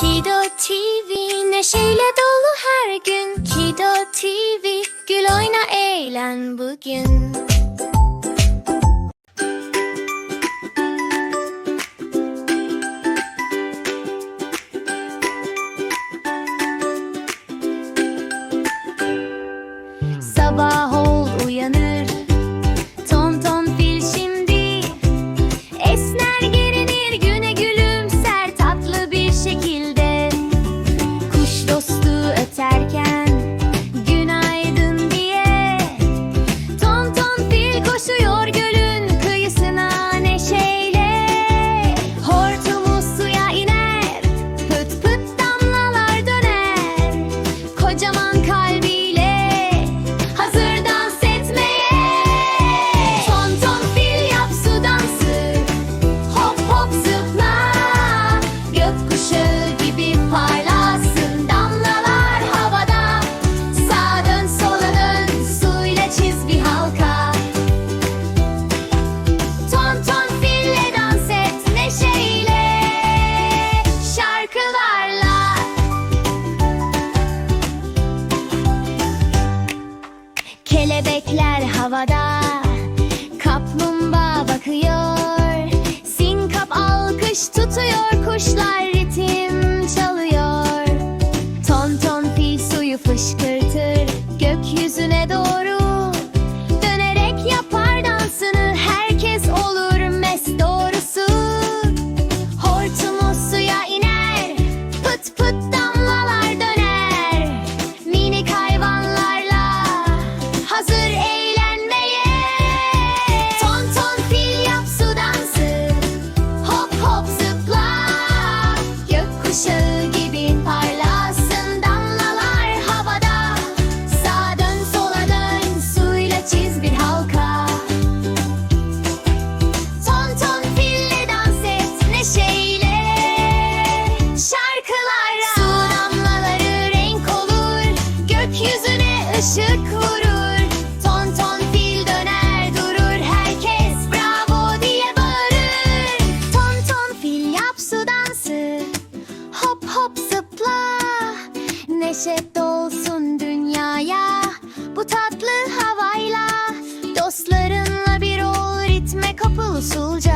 Kido TV neşeyle dolu her gün. Kido TV gül oyna eğlen bugün. Sabah ol uyanır havada. Kaplumbağa bakıyor. Sinkap alkış tutuyor kuşlar ritim. neşe dolsun dünyaya. Bu tatlı havayla Dostlarınla bir ol ritme kapıl usulca